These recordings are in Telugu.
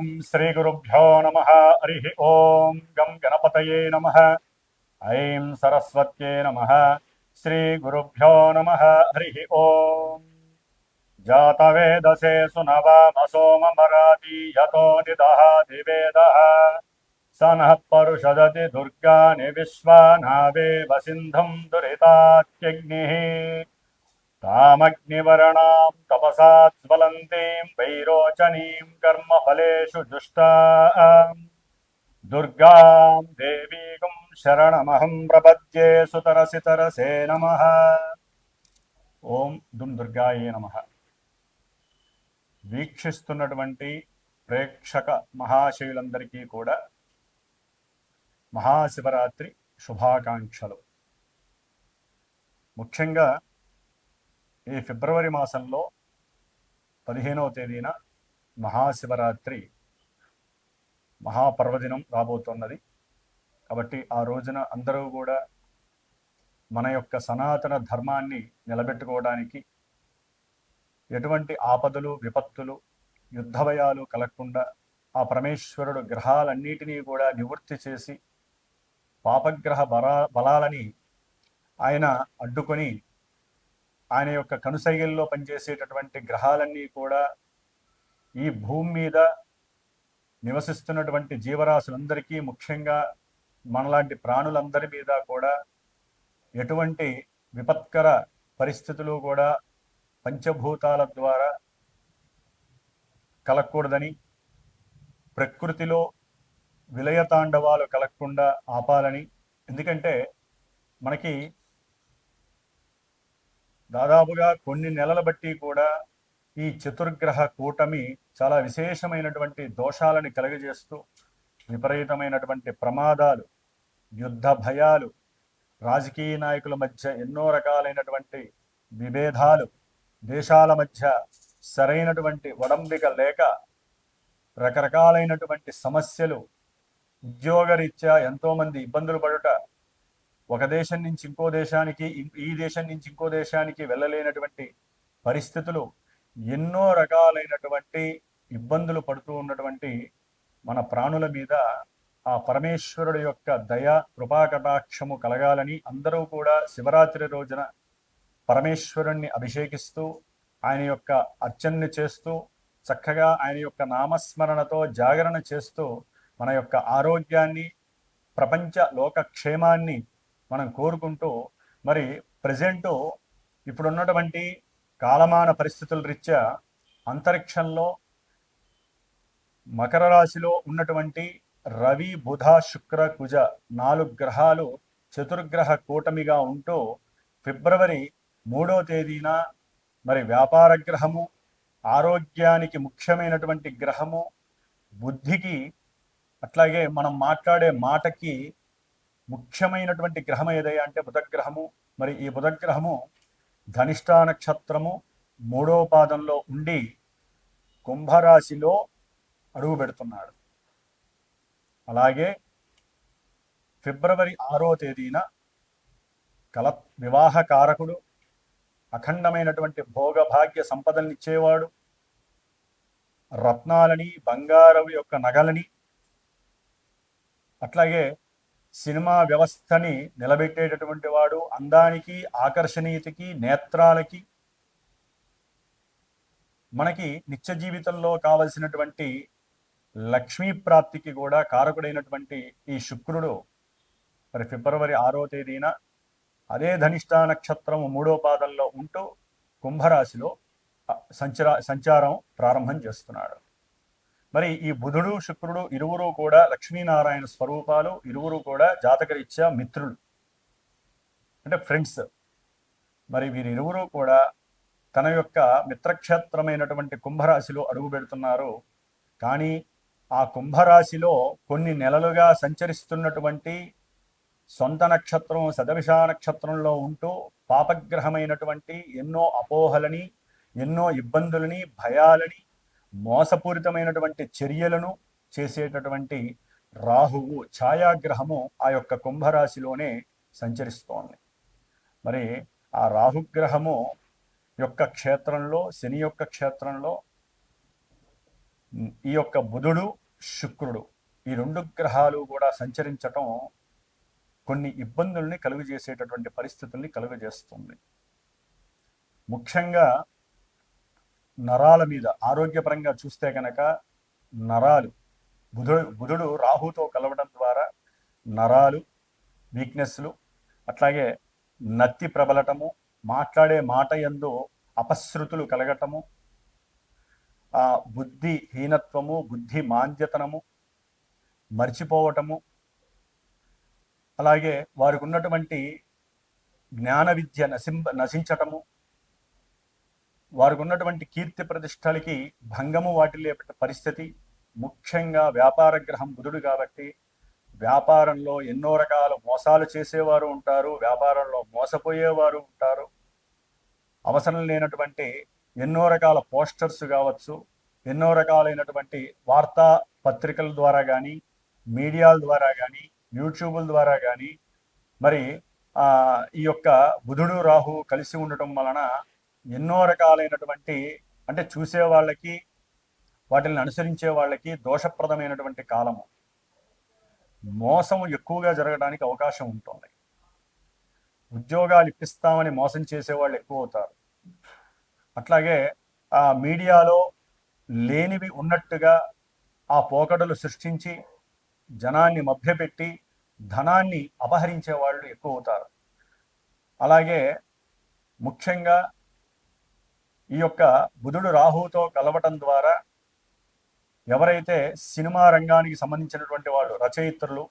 ఓం శ్రీ గురుభ్యో నమ హరి ఓం గం గణపతయే నమ ఐం సరస్వత్యే నమ శ్రీ గురుభ్యో నమ హరి ఓం జాతవేదసే సునవామసోమమరాతి యతో నిదహాతి వేదः स नः परुषदति दुर्गानि विश्वानावेव सिन्धुम् दुरितात्यग्निः तामग्निवर्णां तपसा ज्वलन्तीं वैरोचनीं कर्मफलेषु जुष्टाम् दुर्गां देवीगुं शरणमहं प्रपद्ये सुतरसि तरसे नमः ఓం దుమ్ దుర్గాయే నమ వీక్షిస్తున్నటువంటి ప్రేక్షక మహాశయులందరికీ కూడా మహాశివరాత్రి శుభాకాంక్షలు ముఖ్యంగా ఈ ఫిబ్రవరి మాసంలో పదిహేనవ తేదీన మహాశివరాత్రి మహాపర్వదినం రాబోతున్నది. కాబట్టి ఆ రోజున అందరూ కూడా మన యొక్క సనాతన ధర్మాన్ని నిలబెట్టుకోవడానికి ఎటువంటి ఆపదలు విపత్తులు యుద్ధభయాలు కలగకుండా ఆ పరమేశ్వరుడు గ్రహాలన్నిటినీ కూడా నివృత్తి చేసి పాపగ్రహ బలా బలాలని ఆయన అడ్డుకొని ఆయన యొక్క కనుసైగల్లో పనిచేసేటటువంటి గ్రహాలన్నీ కూడా ఈ భూమి మీద నివసిస్తున్నటువంటి జీవరాశులందరికీ ముఖ్యంగా మనలాంటి ప్రాణులందరి మీద కూడా ఎటువంటి విపత్కర పరిస్థితులు కూడా పంచభూతాల ద్వారా కలగకూడదని ప్రకృతిలో విలయతాండవాలు కలగకుండా ఆపాలని. ఎందుకంటే మనకి దాదాపుగా కొన్ని నెలల బట్టి కూడా ఈ చతుర్గ్రహ కూటమి చాలా విశేషమైనటువంటి దోషాలని కలుగజేస్తూ విపరీతమైనటువంటి ప్రమాదాలు యుద్ధ భయాలు రాజకీయ నాయకుల మధ్య ఎన్నో రకాలైనటువంటి విభేదాలు దేశాల మధ్య సరైనటువంటి ఒడంబిక లేక రకరకాలైనటువంటి సమస్యలు ఉద్యోగరీత్యా ఎంతోమంది ఇబ్బందులు పడుట ఒక దేశం నుంచి ఇంకో దేశానికి ఈ దేశం నుంచి ఇంకో దేశానికి వెళ్ళలేనటువంటి పరిస్థితులు ఎన్నో రకాలైనటువంటి ఇబ్బందులు పడుతూ ఉన్నటువంటి మన ప్రాణుల మీద ఆ పరమేశ్వరుడు యొక్క దయ కృపాకటాక్షము కలగాలని అందరూ కూడా శివరాత్రి రోజున పరమేశ్వరుణ్ణి అభిషేకిస్తూ ఆయన యొక్క అర్చనని చేస్తూ చక్కగా ఆయన యొక్క నామస్మరణతో జాగరణ చేస్తూ మన యొక్క ఆరోగ్యాన్ని ప్రపంచ లోకక్షేమాన్ని మనం కోరుకుంటూ మరి ప్రజెంట్ ఇప్పుడున్నటువంటి కాలమాన పరిస్థితుల రీత్యా అంతరిక్షంలో మకర రాశిలో ఉన్నటువంటి రవి బుధ శుక్ర కుజ నాలుగు గ్రహాలు చతుర్గ్రహ కూటమిగా ఉంటూ ఫిబ్రవరి మూడో తేదీన మరి వ్యాపార గ్రహము ఆరోగ్యానికి ముఖ్యమైనటువంటి గ్రహము బుద్ధికి అట్లాగే మనం మాట్లాడే మాటకి ముఖ్యమైనటువంటి గ్రహం ఏదయ్యా అంటే బుధగ్రహము మరి ఈ బుధగ్రహము ధనిష్టా నక్షత్రము మూడో పాదంలో ఉండి కుంభరాశిలో అడుగు పెడుతున్నాడు. అలాగే ఫిబ్రవరి ఆరో తేదీన కల వివాహ కారకుడు అఖండమైనటువంటి భోగభాగ్య సంపదలనిచ్చేవాడు రత్నాలని బంగారం యొక్క నగలని అట్లాగే సినిమా వ్యవస్థని నిలబెట్టేటటువంటి వాడు అందానికి ఆకర్షణీయతకి నేత్రాలకి మనకి నిత్య జీవితంలో కావలసినటువంటి లక్ష్మీ ప్రాప్తికి కూడా కారకుడైనటువంటి ఈ శుక్రుడు మరి ఫిబ్రవరి ఆరో తేదీన అదే ధనిష్ట నక్షత్రం మూడో పాదంలో ఉంటూ కుంభరాశిలో సంచరా సంచారం ప్రారంభం చేస్తున్నాడు. మరి ఈ బుధుడు శుక్రుడు ఇరువురు కూడా లక్ష్మీనారాయణ స్వరూపాలు ఇరువురు కూడా జాతకరీత్యా మిత్రులు. అంటే ఫ్రెండ్స్. మరి వీరిరువురు కూడా తన యొక్క మిత్రక్షేత్రమైనటువంటి కుంభరాశిలో అడుగు పెడుతున్నారు. కానీ ఆ కుంభరాశిలో కొన్ని నెలలుగా సంచరిస్తున్నటువంటి సొంత నక్షత్రం శతభిష నక్షత్రంలో ఉంటూ పాపగ్రహమైనటువంటి ఎన్నో అపోహలని ఎన్నో ఇబ్బందులని భయాలని మోసపూరితమైనటువంటి చర్యలను చేసేటటువంటి రాహువు ఛాయాగ్రహము ఆ యొక్క కుంభరాశిలోనే సంచరిస్తోంది. మరి ఆ రాహుగ్రహము యొక్క క్షేత్రంలో శని యొక్క క్షేత్రంలో ఈ యొక్క బుధుడు శుక్రుడు ఈ రెండు గ్రహాలు కూడా సంచరించటం కొన్ని ఇబ్బందుల్ని కలుగజేసేటటువంటి పరిస్థితుల్ని కలుగజేస్తుంది. ముఖ్యంగా నరాల మీద ఆరోగ్యపరంగా చూస్తే కనుక నరాలు బుధుడు బుధుడు రాహుతో కలవడం ద్వారా నరాలు వీక్నెస్లు అట్లాగే నత్తి ప్రబలటము మాట్లాడే మాట ఎందు అపశృతులు కలగటము ఆ బుద్ధి హీనత్వము బుద్ధి మాంద్యతనము మర్చిపోవటము అలాగే వారికి ఉన్నటువంటి జ్ఞాన విద్య నశింప నశించటము వారికి ఉన్నటువంటి కీర్తి ప్రతిష్టలకి భంగము వాటిల్లే పరిస్థితి ముఖ్యంగా వ్యాపార గ్రహం బుధుడు కాబట్టి వ్యాపారంలో ఎన్నో రకాల మోసాలు చేసేవారు ఉంటారు వ్యాపారంలో మోసపోయేవారు ఉంటారు. అవసరం లేనటువంటి ఎన్నో రకాల పోస్టర్స్ కావచ్చు ఎన్నో రకాలైనటువంటి వార్తా పత్రికల ద్వారా కానీ మీడియాల ద్వారా కానీ యూట్యూబుల ద్వారా కానీ మరి ఈ యొక్క బుధుడు రాహు కలిసి ఉండటం వలన ఎన్నో రకాలైనటువంటి అంటే చూసే వాళ్ళకి వాటిని అనుసరించే వాళ్ళకి దోషప్రదమైనటువంటి కాలము. మోసం ఎక్కువగా జరగడానికి అవకాశం ఉంటుంది. ఉద్యోగాలు ఇప్పిస్తామని మోసం చేసేవాళ్ళు ఎక్కువ అవుతారు. అట్లాగే ఆ మీడియాలో లేనివి ఉన్నట్టుగా ఆ పోకడలు సృష్టించి జనాన్ని మభ్యపెట్టి ధనాన్ని అపహరించే వాళ్ళు ఎక్కువ అవుతారు. అలాగే ముఖ్యంగా ఈ యొక్క బుధుడు రాహుతో కలవటం ద్వారా ఎవరైతే సినిమా రంగానికి సంబంధించినటువంటి వాళ్ళు రచయిత్రులు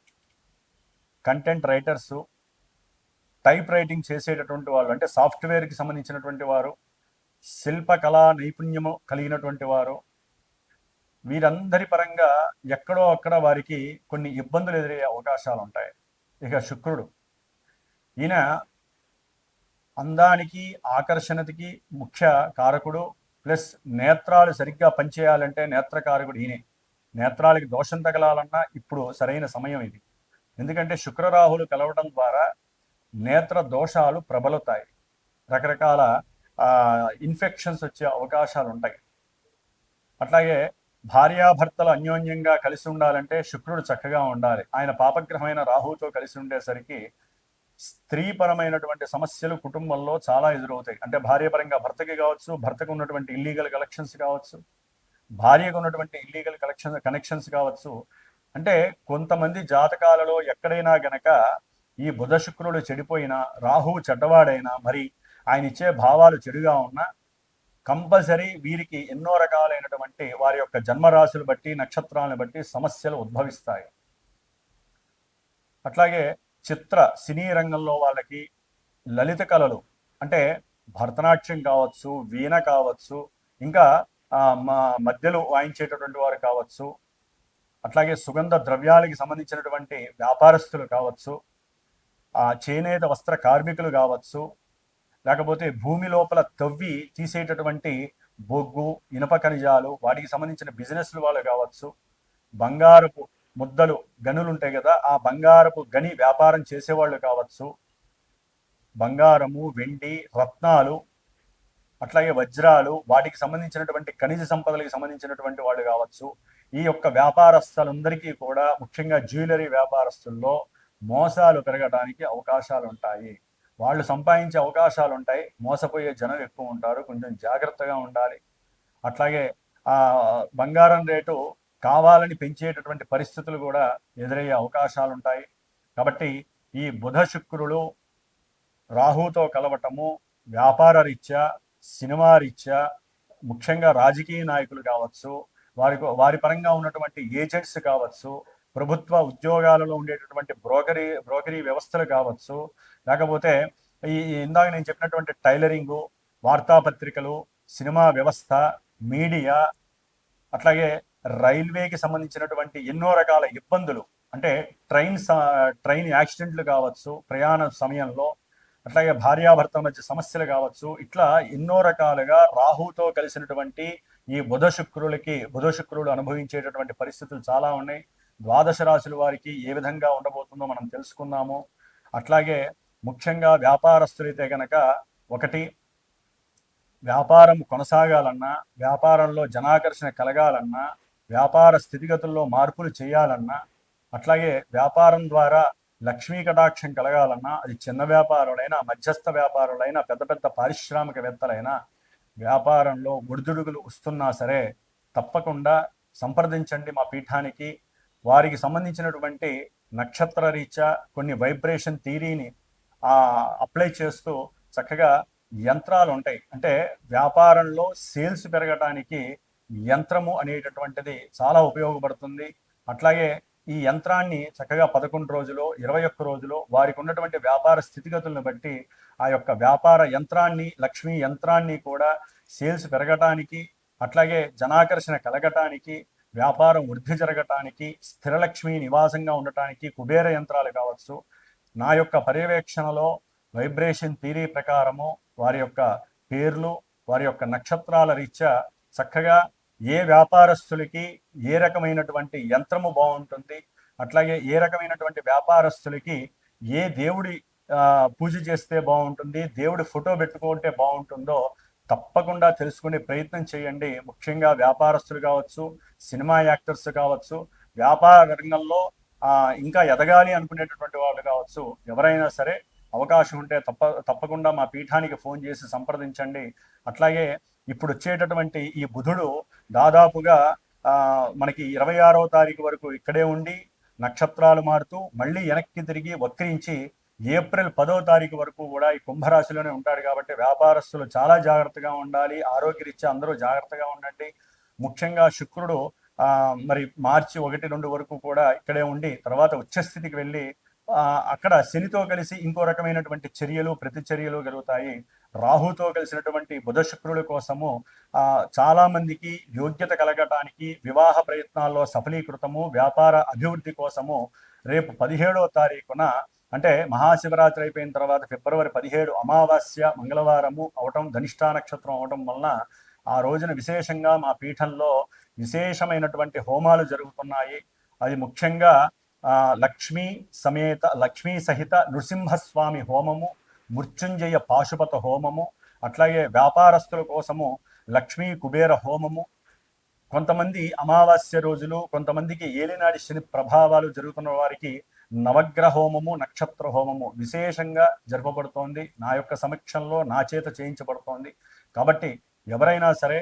కంటెంట్ రైటర్సు టైప్ రైటింగ్ చేసేటటువంటి వాళ్ళు అంటే సాఫ్ట్వేర్కి సంబంధించినటువంటి వారు శిల్పకళా నైపుణ్యము కలిగినటువంటి వారు వీరందరి పరంగా ఎక్కడో అక్కడ వారికి కొన్ని ఇబ్బందులు ఎదురయ్యే అవకాశాలు ఉంటాయి ఇక శుక్రుడు ఈయన అందానికి ఆకర్షణతకి ముఖ్య కారకుడు ప్లస్ నేత్రాలు సరిగ్గా పనిచేయాలంటే నేత్రకారకుడు ఈయనే. నేత్రాలకి దోషం తగలాలన్నా ఇప్పుడు సరైన సమయం ఇది. ఎందుకంటే శుక్రరాహులు కలవడం ద్వారా నేత్ర దోషాలు ప్రబలుతాయి రకరకాల ఇన్ఫెక్షన్స్ వచ్చే అవకాశాలు ఉంటాయి అట్లాగే భార్యాభర్తలు అన్యోన్యంగా కలిసి ఉండాలంటే శుక్రుడు చక్కగా ఉండాలి. ఆయన పాపగ్రహమైన రాహుతో కలిసి ఉండేసరికి స్త్రీపరమైనటువంటి సమస్యలు కుటుంబంలో చాలా ఎదురవుతాయి. అంటే భార్యపరంగా భర్తకి కావచ్చు భర్తకు ఉన్నటువంటి ఇల్లీగల్ కలెక్షన్స్ కావచ్చు భార్యకు ఉన్నటువంటి ఇల్లీగల్ కలెక్షన్ కనెక్షన్స్ కావచ్చు. అంటే కొంతమంది జాతకాలలో ఎక్కడైనా గనక ఈ బుధ శుక్రుడు చెడిపోయినా రాహువు చెడ్డవాడైనా మరి ఆయన ఇచ్చే భావాలు చెడుగా ఉన్నా కంపల్సరీ వీరికి ఎన్నో రకాలైనటువంటి వారి యొక్క జన్మరాశులు బట్టి నక్షత్రాలను బట్టి సమస్యలు ఉద్భవిస్తాయి. అట్లాగే చిత్ర సినీ రంగంలో వాళ్ళకి లలిత కళలు అంటే భరతనాట్యం కావచ్చు వీణ కావచ్చు ఇంకా మా మధ్యలో వాయించేటటువంటి వారు కావచ్చు అట్లాగే సుగంధ ద్రవ్యాలకి సంబంధించినటువంటి వ్యాపారస్తులు కావచ్చు ఆ చేనేత వస్త్ర కార్మికులు కావచ్చు లేకపోతే భూమి లోపల తవ్వి తీసేటటువంటి బొగ్గు ఇనప ఖనిజాలు వాటికి సంబంధించిన బిజినెస్లు వాళ్ళు కావచ్చు బంగారపు ముద్దలు గనులు ఉంటాయి కదా ఆ బంగారపు గని వ్యాపారం చేసేవాళ్ళు కావచ్చు. బంగారము వెండి రత్నాలు అట్లాగే వజ్రాలు వాటికి సంబంధించినటువంటి ఖనిజ సంపదలకు సంబంధించినటువంటి వాళ్ళు కావచ్చు. ఈ యొక్క వ్యాపారస్తులందరికీ కూడా ముఖ్యంగా జ్యువెలరీ వ్యాపారస్తుల్లో మోసాలు పెరగడానికి అవకాశాలు ఉంటాయి వాళ్ళు సంపాదించే అవకాశాలు ఉంటాయి మోసపోయే జనం ఎక్కువ ఉంటారు కొంచెం జాగ్రత్తగా ఉండాలి. అట్లాగే ఆ బంగారం రేటు కావాలని పెంచేటటువంటి పరిస్థితులు కూడా ఎదురయ్యే అవకాశాలు ఉంటాయి కాబట్టి ఈ బుధ శుక్రులు రాహుతో కలవటము వ్యాపార రీత్యా సినిమా రీత్యా ముఖ్యంగా రాజకీయ నాయకులు కావచ్చు వారి వారి పరంగా ఉన్నటువంటి ఏజెంట్స్ కావచ్చు ప్రభుత్వ ఉద్యోగాలలో ఉండేటటువంటి బ్రోకరీ బ్రోకరీ వ్యవస్థలు కావచ్చు లేకపోతే ఈ ఇందాక నేను చెప్పినటువంటి టైలరింగు వార్తాపత్రికలు సినిమా వ్యవస్థ మీడియా అట్లాగే రైల్వేకి సంబంధించినటువంటి ఎన్నో రకాల ఇబ్బందులు. అంటే ట్రైన్ ట్రైన్ యాక్సిడెంట్లు కావచ్చు ప్రయాణ సమయంలో అట్లాగే భార్యాభర్త మధ్య సమస్యలు కావచ్చు ఇట్లా ఎన్నో రకాలుగా రాహుతో కలిసినటువంటి ఈ బుధ శుక్రులకి బుధ శుక్రులు అనుభవించేటటువంటి పరిస్థితులు చాలా ఉన్నాయి. ద్వాదశ రాశుల వారికి ఏ విధంగా ఉండబోతుందో మనం తెలుసుకున్నాము అట్లాగే ముఖ్యంగా వ్యాపారస్తులైతే గనక ఒకటి వ్యాపారం కొనసాగాలన్నా వ్యాపారంలో జనాకర్షణ కలగాలన్నా వ్యాపార స్థితిగతుల్లో మార్పులు చేయాలన్నా అట్లాగే వ్యాపారం ద్వారా లక్ష్మీ కటాక్షం కలగాలన్నా అది చిన్న వ్యాపారులైనా మధ్యస్థ వ్యాపారులైనా పెద్ద పెద్ద పారిశ్రామికవేత్తలైనా వ్యాపారంలో ఒడిదుడుగులు వస్తున్నా సరే తప్పకుండా సంప్రదించండి మా పీఠానికి. వారికి సంబంధించినటువంటి నక్షత్ర రీత్యా కొన్ని వైబ్రేషన్ థీరీని అప్లై చేస్తూ చక్కగా యంత్రాలు ఉంటాయి అంటే వ్యాపారంలో సేల్స్ పెరగడానికి యంత్రము అనేటటువంటిది చాలా ఉపయోగపడుతుంది. అట్లాగే ఈ యంత్రాన్ని చక్కగా పదకొండు రోజులు ఇరవై ఒక్క రోజులు వారికి ఉన్నటువంటి వ్యాపార స్థితిగతులను బట్టి ఆ యొక్క వ్యాపార యంత్రాన్ని లక్ష్మీ యంత్రాన్ని కూడా సేల్స్ పెరగటానికి అట్లాగే జనాకర్షణ కలగటానికి వ్యాపారం వృద్ధి జరగటానికి స్థిరలక్ష్మి నివాసంగా ఉండటానికి కుబేర యంత్రాలు కావచ్చు. నా యొక్క పర్యవేక్షణలో వైబ్రేషన్ థీరీ ప్రకారము వారి యొక్క పేర్లు వారి యొక్క నక్షత్రాల రీత్యా చక్కగా ఏ వ్యాపారస్తులకి ఏ రకమైనటువంటి యంత్రము బాగుంటుంది అట్లాగే ఏ రకమైనటువంటి వ్యాపారస్తులకి ఏ దేవుడి పూజ చేస్తే బాగుంటుంది దేవుడి ఫోటో పెట్టుకుంటే బాగుంటుందో తప్పకుండా తెలుసుకునే ప్రయత్నం చేయండి. ముఖ్యంగా వ్యాపారస్తులు కావచ్చు సినిమా యాక్టర్స్ కావచ్చు వ్యాపార రంగంలో ఇంకా ఎదగాలి అనుకునేటటువంటి వాళ్ళు కావచ్చు ఎవరైనా సరే అవకాశం ఉంటే తప్ప తప్పకుండా మా పీఠానికి ఫోన్ చేసి సంప్రదించండి. అట్లాగే ఇప్పుడు వచ్చేటటువంటి ఈ బుధుడు దాదాపుగా మనకి ఇరవై ఆరవ తారీఖు వరకు ఇక్కడే ఉండి నక్షత్రాలు మారుతూ మళ్ళీ వెనక్కి తిరిగి వక్రించి ఏప్రిల్ పదో తారీఖు వరకు కూడా ఈ కుంభరాశిలోనే ఉంటాడు కాబట్టి వ్యాపారస్తులు చాలా జాగ్రత్తగా ఉండాలి. ఆరోగ్యరీత్యా అందరూ జాగ్రత్తగా ఉండండి. ముఖ్యంగా శుక్రుడు మరి మార్చి ఒకటి రెండు వరకు కూడా ఇక్కడే ఉండి తర్వాత ఉచ్చస్థితికి వెళ్ళి అక్కడ శనితో కలిసి ఇంకో రకమైనటువంటి చర్యలు ప్రతిచర్యలు కలుగుతాయి రాహుతో కలిసినటువంటి బుధ శుక్రుల కోసము చాలామందికి యోగ్యత కలగటానికి వివాహ ప్రయత్నాల్లో సఫలీకృతము వ్యాపార అభివృద్ధి కోసము రేపు పదిహేడవ తారీఖున అంటే మహాశివరాత్రి అయిపోయిన తర్వాత ఫిబ్రవరి పదిహేడు అమావాస్య మంగళవారము అవటం ధనిష్టా నక్షత్రం అవటం వలన ఆ రోజున విశేషంగా మా పీఠంలో విశేషమైనటువంటి హోమాలు జరుగుతున్నాయి. అది ముఖ్యంగా లక్ష్మీ సమేత లక్ష్మీ సహిత నృసింహస్వామి హోమము మృత్యుంజయ పాశుపత హోమము అట్లాగే వ్యాపారస్తుల కోసము లక్ష్మీ కుబేర హోమము. కొంతమంది అమావాస్య రోజులు కొంతమందికి ఏలినాడి శని ప్రభావాలు జరుగుతున్న వారికి నవగ్రహ హోమము నక్షత్ర హోమము విశేషంగా జరపబడుతోంది. నా యొక్క సమక్షంలో నా చేత చేయించబడుతోంది. కాబట్టి ఎవరైనా సరే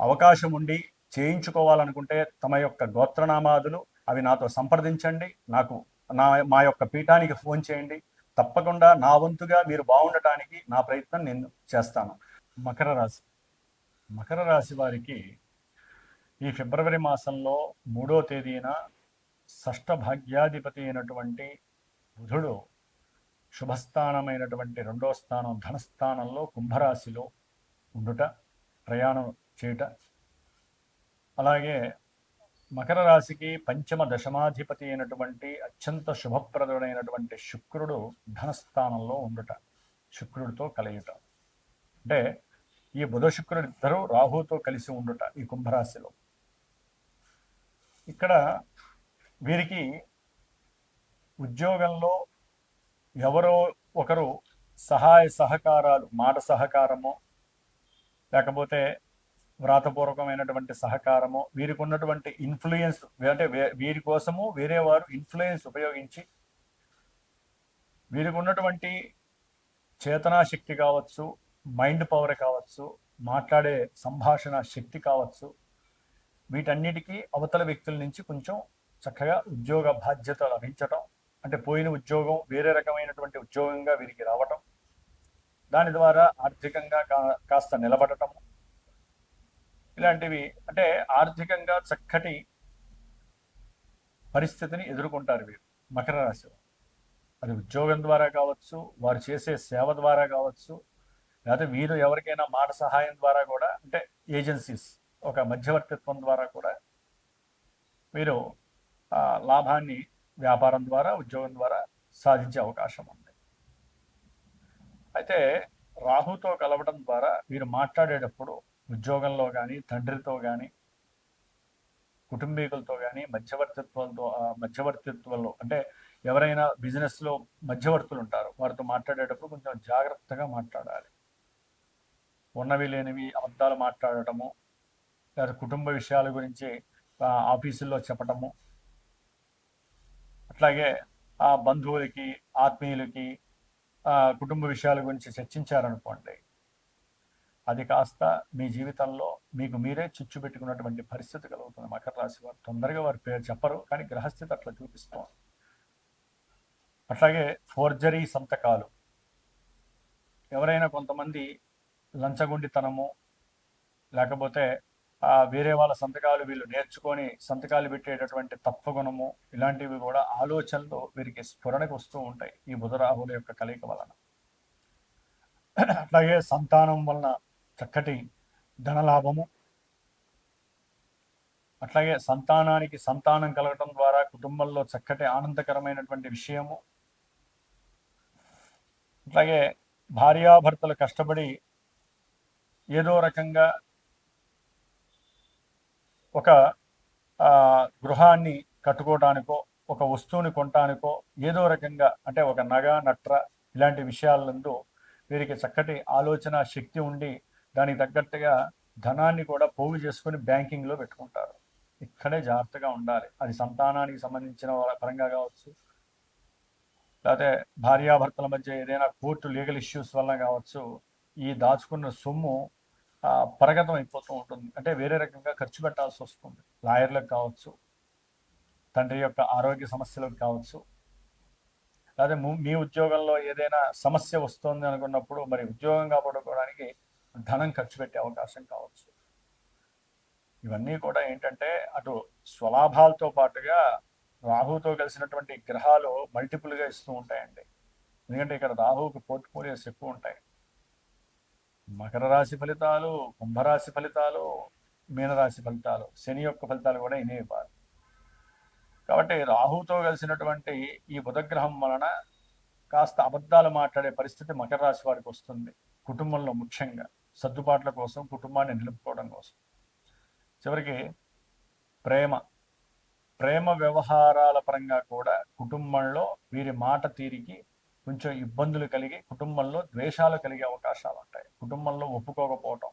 అవకాశం ఉండి చేయించుకోవాలనుకుంటే తమ యొక్క గోత్రనామాదులు అవి నాతో సంప్రదించండి. నాకు నా మా యొక్క పీఠానికి ఫోన్ చేయండి. తప్పకుండా నా వంతుగా మీరు బాగుండటానికి నా ప్రయత్నం నేను చేస్తాను. మకర రాశి. మకర రాశి వారికి ఈ ఫిబ్రవరి మాసంలో మూడో తేదీన షష్ఠ భాగ్యాధిపతి అయినటువంటి బుధుడు శుభస్థానమైనటువంటి రెండో స్థానం ధనస్థానంలో కుంభరాశిలో ఉండుట ప్రయాణం చేయుట. అలాగే మకర రాశికి పంచమ దశమాధిపతి అయినటువంటి అత్యంత శుభప్రదుడైనటువంటి శుక్రుడు ధనస్థానంలో ఉండుట శుక్రుడితో కలియుట. అంటే ఈ బుధ శుక్రుడు ఇద్దరు రాహుతో కలిసి ఉండుట ఈ కుంభరాశిలో. ఇక్కడ వీరికి ఉద్యోగంలో ఎవరో ఒకరు సహాయ సహకారాలు మాట సహకారము లేకపోతే వ్రాతపూర్వకమైనటువంటి సహకారము వీరికి ఉన్నటువంటి ఇన్ఫ్లుయెన్స్ అంటే వీరి కోసము వేరే వారు ఇన్ఫ్లుయెన్స్ ఉపయోగించి వీరికి ఉన్నటువంటి చేతనా శక్తి కావచ్చు మైండ్ పవర్ కావచ్చు మాట్లాడే సంభాషణ శక్తి కావచ్చు వీటన్నిటికీ అవతల వ్యక్తుల నుంచి కొంచెం చక్కగా ఉద్యోగ బాధ్యత లభించటం అంటే పోయిన ఉద్యోగం వేరే రకమైనటువంటి ఉద్యోగంగా వీరికి రావటం దాని ద్వారా ఆర్థికంగా కాస్త నిలబడటం ఇలాంటివి అంటే ఆర్థికంగా చక్కటి పరిస్థితిని ఎదుర్కొంటారు వీరు. మకర రాశి అది ఉద్యోగం ద్వారా కావచ్చు వారు చేసే సేవ ద్వారా కావచ్చు లేకపోతే వీరు ఎవరికైనా మాట సహాయం ద్వారా కూడా అంటే ఏజెన్సీస్ ఒక మధ్యవర్తిత్వం ద్వారా కూడా వీరు లాభాన్ని వ్యాపారం ద్వారా ఉద్యోగం ద్వారా సాధించే అవకాశం ఉంది. అయితే రాహుతో కలవడం ద్వారా వీరు మాట్లాడేటప్పుడు ఉద్యోగంలో కానీ తండ్రితో కానీ కుటుంబీకులతో కానీ మధ్యవర్తిత్వంతో మధ్యవర్తిత్వంలో అంటే ఎవరైనా బిజినెస్లో మధ్యవర్తులు ఉంటారు వారితో మాట్లాడేటప్పుడు కొంచెం జాగ్రత్తగా మాట్లాడాలి. ఉన్నవి లేనివి అబద్ధాలు మాట్లాడటము లేదా కుటుంబ విషయాల గురించి ఆఫీసుల్లో చెప్పటము. అట్లాగే ఆ బంధువులకి ఆత్మీయులకి కుటుంబ విషయాల గురించి చర్చించారనుకోండి అది కాస్త మీ జీవితంలో మీకు మీరే చిచ్చు పెట్టుకున్నటువంటి పరిస్థితి కలుగుతుంది. మకర రాశి వారు తొందరగా వారి పేరు చెప్పరు కానీ గ్రహస్థితి అట్లా చూపిస్తాం అట్లాగే ఫోర్జరీ సంతకాలు. ఎవరైనా కొంతమంది లంచగొండితనము లేకపోతే వేరే వాళ్ళ సంతకాలు వీళ్ళు నేర్చుకొని సంతకాలు పెట్టేటటువంటి తత్వగుణము ఇలాంటివి కూడా ఆలోచనలు వీరికి స్ఫురణకు వస్తూ ఉంటాయి ఈ బుధరాహుల యొక్క కలయిక వలన. అట్లాగే సంతానం వలన చక్కటి ధనలాభము. అట్లాగే సంతానానికి సంతానం కలగటం ద్వారా కుటుంబంలో చక్కటి ఆనందకరమైనటువంటి విషయము. అట్లాగే భార్యాభర్తలు కష్టపడి ఏదో రకంగా ఒక గృహాన్ని కట్టుకోవటానికో ఒక వస్తువుని కొనటానికో ఏదో రకంగా అంటే ఒక నగ నట్ర ఇలాంటి విషయాలందు వీరికి చక్కటి ఆలోచన శక్తి ఉండి దానికి తగ్గట్టుగా ధనాన్ని కూడా పోగు చేసుకుని బ్యాంకింగ్లో పెట్టుకుంటారు. ఇక్కడే జాగ్రత్తగా ఉండాలి. అది సంతానానికి సంబంధించిన వాళ్ళ పరంగా కావచ్చు లేకపోతే భార్యాభర్తల మధ్య ఏదైనా కోర్టు లీగల్ ఇష్యూస్ వల్ల కావచ్చు ఈ దాచుకున్న సొమ్ము ఆ, పరగతం అయిపోతూ ఉంటుంది. అంటే వేరే రకంగా ఖర్చు పెట్టాల్సి వస్తుంది. లాయర్లకు కావచ్చు తండ్రి యొక్క ఆరోగ్య సమస్యలకు కావచ్చు. లేదా మీ ఉద్యోగంలో ఏదైనా సమస్య వస్తుంది అనుకున్నప్పుడు మరి ఉద్యోగం కాపాడుకోవడానికి ధనం ఖర్చు పెట్టే అవకాశం కావచ్చు. ఇవన్నీ కూడా ఏంటంటే అటు స్వలాభాలతో పాటుగా రాహుతో కలిసినటువంటి గ్రహాలు మల్టిపుల్గా ఇస్తూ ఉంటాయండి. ఎందుకంటే ఇక్కడ రాహువుకి పోర్ట్ఫోలియోస్ ఎక్కువ ఉంటాయి. మకర రాశి ఫలితాలు కుంభరాశి ఫలితాలు మీనరాశి ఫలితాలు శని యొక్క ఫలితాలు కూడా ఇనే ఇవ్వాలి కాబట్టి రాహుతో కలిసినటువంటి ఈ బుధగ్రహం వలన కాస్త అబద్ధాలు మాట్లాడే పరిస్థితి మకర రాశి వారికి వస్తుంది. కుటుంబంలో ముఖ్యంగా. సర్దుబాట్ల కోసం కుటుంబాన్ని నిలుపుకోవడం కోసం. చివరికి ప్రేమ. ప్రేమ వ్యవహారాల పరంగా కూడా కుటుంబంలో వీరి మాట తీరికి కొంచెం ఇబ్బందులు కలిగి కుటుంబంలో ద్వేషాలు కలిగే అవకాశాలు ఉంటాయి. కుటుంబంలో ఒప్పుకోకపోవటం.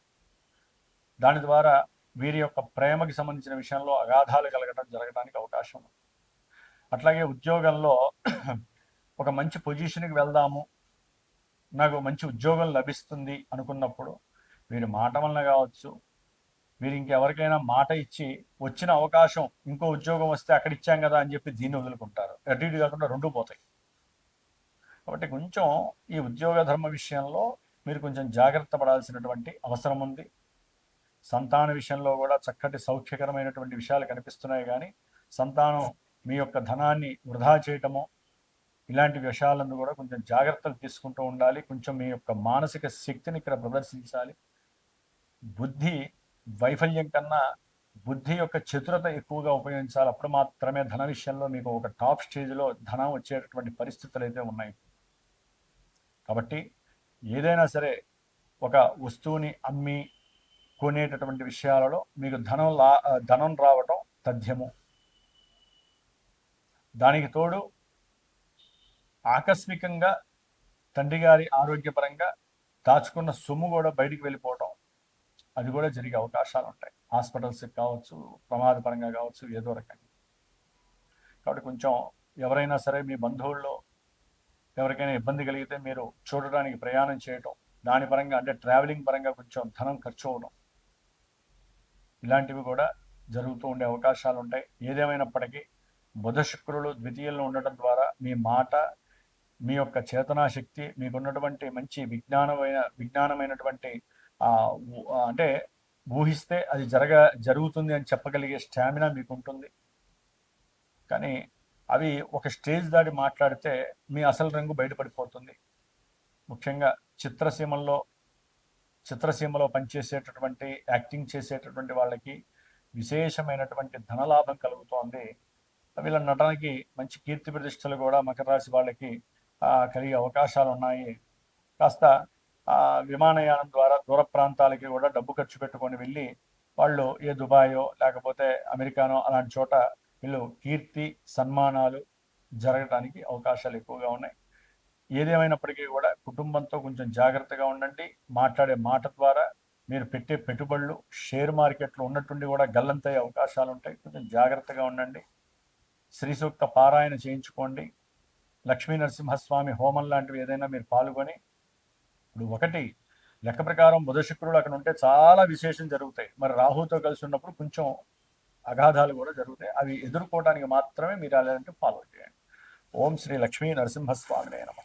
దాని ద్వారా వీరి యొక్క ప్రేమకి సంబంధించిన విషయంలో అగాధాలు కలగడం జరగడానికి అవకాశం ఉంది. అట్లాగే ఉద్యోగంలో ఒక మంచి పొజిషన్కి వెళ్దాము. నాకు మంచి ఉద్యోగం లభిస్తుంది అనుకున్నప్పుడు వీరి మాట వలన కావచ్చు వీరు ఇంకెవరికైనా మాట ఇచ్చి వచ్చిన అవకాశం ఇంకో ఉద్యోగం వస్తే అక్కడ ఇచ్చాం కదా అని చెప్పి దీన్ని వదులుకుంటారు. అటు ఇటు కాకుండా రెండు పోతాయి. కాబట్టి కొంచెం ఈ ఉద్యోగ ధర్మ విషయంలో మీరు కొంచెం జాగ్రత్త పడాల్సినటువంటి అవసరం ఉంది. సంతాన విషయంలో కూడా చక్కటి సౌఖ్యకరమైనటువంటి విషయాలు కనిపిస్తున్నాయి కానీ సంతానం మీ యొక్క ధనాన్ని వృధా చేయటము ఇలాంటి విషయాలను కూడా కొంచెం జాగ్రత్తలు తీసుకుంటూ ఉండాలి. కొంచెం మీ యొక్క మానసిక శక్తిని ఇక్కడ ప్రదర్శించాలి. బుద్ధి వైఫల్యం కన్నా బుద్ధి యొక్క చతురత ఎక్కువగా ఉపయోగించాలి. అప్పుడు మాత్రమే ధన విషయంలో మీకు ఒక టాప్ స్టేజ్లో ధనం వచ్చేటటువంటి పరిస్థితులు అయితే ఉన్నాయి. కాబట్టి ఏదైనా సరే ఒక వస్తువుని అమ్మి కొనేటటువంటి విషయాలలో మీకు ధనం లా ధనం రావటం తథ్యము. దానికి తోడు ఆకస్మికంగా తండ్రి గారి ఆరోగ్యపరంగా దాచుకున్న సొమ్ము కూడా బయటికి వెళ్ళిపోవటం అది కూడా జరిగే అవకాశాలు ఉంటాయి. హాస్పిటల్స్కి కావచ్చు ప్రమాదపరంగా కావచ్చు ఏదో రకంగా. కాబట్టి కొంచెం ఎవరైనా సరే మీ బంధువుల్లో ఎవరికైనా ఇబ్బంది కలిగితే మీరు చూడడానికి ప్రయాణం చేయటం దాని పరంగా అంటే ట్రావెలింగ్ పరంగా కొంచెం ధనం ఖర్చు అవడం ఇలాంటివి కూడా జరుగుతూ ఉండే అవకాశాలు ఉంటాయి. ఏదేమైనప్పటికీ బుధ శుక్రులు ద్వితీయంలో ఉండటం ద్వారా మీ మాట మీ యొక్క చేతనా శక్తి మీకున్నటువంటి మంచి విజ్ఞానమైన విజ్ఞానమైనటువంటి అంటే ఊహిస్తే అది జరగ జరుగుతుంది అని చెప్పగలిగే స్టామినా మీకు ఉంటుంది కానీ అవి ఒక స్టేజ్ దాటి మాట్లాడితే మీ అసలు రంగు బయటపడిపోతుంది. ముఖ్యంగా చిత్రసీమల్లో చిత్రసీమలో పనిచేసేటటువంటి యాక్టింగ్ చేసేటటువంటి వాళ్ళకి విశేషమైనటువంటి ధనలాభం కలుగుతోంది. వీళ్ళ నటనకి మంచి కీర్తి ప్రతిష్టలు కూడా మకర రాశి వాళ్ళకి కలిగే అవకాశాలు ఉన్నాయి కాస్త విమానయానం ద్వారా దూర ప్రాంతాలకి కూడా డబ్బు ఖర్చు పెట్టుకొని వెళ్ళి వాళ్ళు ఏ దుబాయో లేకపోతే అమెరికానో అలాంటి చోట వీళ్ళు కీర్తి సన్మానాలు జరగడానికి అవకాశాలు ఎక్కువగా ఉన్నాయి. ఏదేమైనప్పటికీ కూడా కుటుంబంతో కొంచెం జాగ్రత్తగా ఉండండి. మాట్లాడే మాట ద్వారా మీరు పెట్టే పెట్టుబడులు షేర్ మార్కెట్లో ఉన్నట్టుండి కూడా గల్లంతయ్యే అవకాశాలు ఉంటాయి. కొంచెం జాగ్రత్తగా ఉండండి. శ్రీ సూక్త పారాయణ చేయించుకోండి. లక్ష్మీ నరసింహస్వామి హోమం లాంటివి ఏదైనా మీరు పాల్గొని ఇప్పుడు ఒకటి లెక్క ప్రకారం బుధ శుక్రుడు అక్కడ ఉంటే చాలా విశేషం జరుగుతాయి. మరి రాహుతో కలిసి ఉన్నప్పుడు కొంచెం అగాధాలు కూడా జరుగుతాయి. అవి ఎదుర్కోవడానికి మాత్రమే మీరు అలాంటి ఫాలో చేయండి. ఓం శ్రీ లక్ష్మీ నరసింహస్వామి నమ.